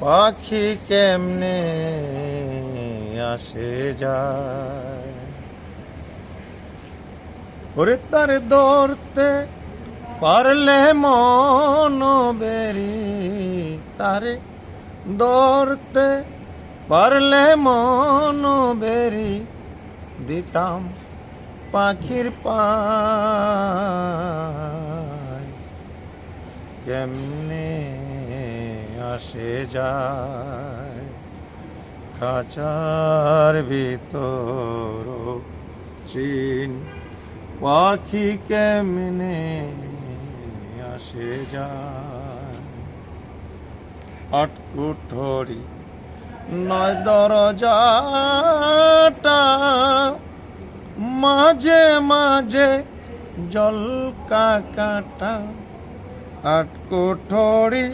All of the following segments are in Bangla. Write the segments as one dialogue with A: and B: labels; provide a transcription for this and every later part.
A: পাখি কেমনে আসে যায়? তার ধরতে পারলে মন বেরি, তারে ধরতে পারলে মন বেরি। দিতাম পাখির পায়, কেমনে আসে যায়। খাঁচার ভিতর চিন পাখি কেমনে আসে যায়। আটকুঠরি নয় দরজাটা মাঝে মাঝে জল কাটা আটকুঠরি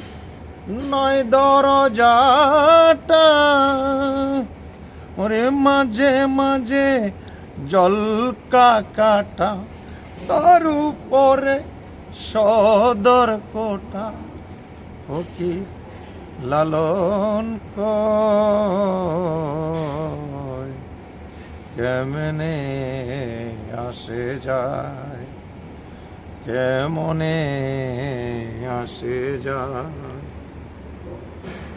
A: নয় দরজাটা। ওরে মাঝে মাঝে জল কাটা তার উপরে সদর কোটা, ফকির লালন কেমনে আসে যায়, কেমনে আসে যায়।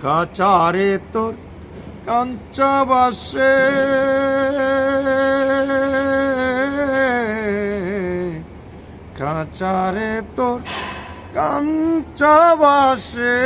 A: কাচারে তোর কাঞ্চা বাসে। কাচারে তোর কাঞ্চা বাসে।